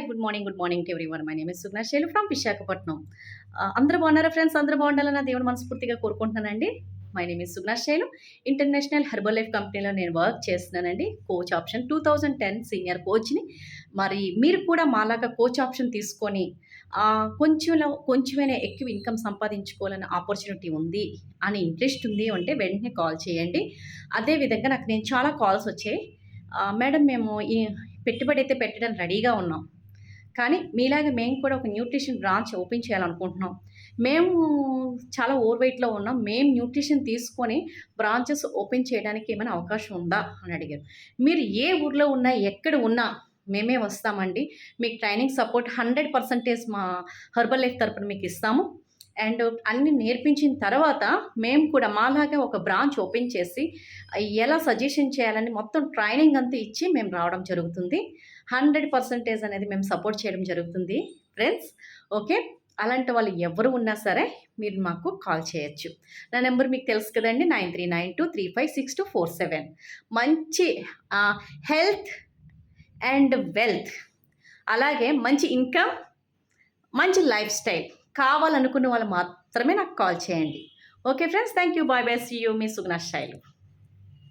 Hi good morning good morning to everyone my name is Sugna Sailu from Visakhapatnam అందరూ బాగున్నారా friends అందరూ బాగుండాలని నా దేవుని మనస్ఫూర్తిగా కోరుకుంటున్నానండి. My name is Sugna Sailu international herbal life కంపెనీలో నేను వర్క్ చేస్తున్నానండి. Coach option two thousand ten senior కోచ్ని మరి మీరు కూడా మాలాగా కోచ్ ఆప్షన్ తీసుకొని కొంచెంలో కొంచెమైనా ఎక్కువ ఇన్కమ్ సంపాదించుకోవాలని ఆపర్చునిటీ ఉంది అని ఇంట్రెస్ట్ ఉంది అంటే వెంటనే కాల్ చేయండి. అదేవిధంగా నాకు నేను చాలా కాల్స్ వచ్చాయి. మేడం మేము ఈ పెట్టుబడి అయితే పెట్టడం రెడీగా ఉన్నాం. కానీ మీలాగా మేము కూడా ఒక న్యూట్రిషన్ బ్రాంచ్ ఓపెన్ చేయాలనుకుంటున్నాం. మేము చాలా ఓవర్ వెయిట్లో ఉన్నాం. మేము న్యూట్రిషన్ తీసుకొని బ్రాంచెస్ ఓపెన్ చేయడానికి ఏమైనా అవకాశం ఉందా అని అడిగారు. మీరు ఏ ఊర్లో ఉన్నా ఎక్కడ ఉన్నా మేమే వస్తామండి. మీకు ట్రైనింగ్ సపోర్ట్ హండ్రెడ్ పర్సంటేజ్ మా హర్బల్ లైఫ్ తరపున మీకు ఇస్తాము. అండ్ అన్ని నేర్పించిన తర్వాత మేము కూడా మాలాగా ఒక బ్రాంచ్ ఓపెన్ చేసి ఎలా సజెషన్ చేయాలని మొత్తం ట్రైనింగ్ అంతా ఇచ్చి మేము రావడం జరుగుతుంది. హండ్రెడ్ పర్సంటేజ్ అనేది మేము సపోర్ట్ చేయడం జరుగుతుంది ఫ్రెండ్స్. ఓకే? అలాంటి వాళ్ళు ఎవరు ఉన్నా సరే మీరు మాకు కాల్ చేయొచ్చు. నా నెంబర్ మీకు తెలుసు కదండి nine three nine two three five six two four seven. మంచి హెల్త్ అండ్ వెల్త్. అలాగే మంచి ఇన్కమ్ మంచి లైఫ్ స్టైల్. కావాలనుకున్న వాళ్ళు మాత్రమే నాకు కాల్ చేయండి. Okay friends thank you bye bye see you me Sugna Shailu.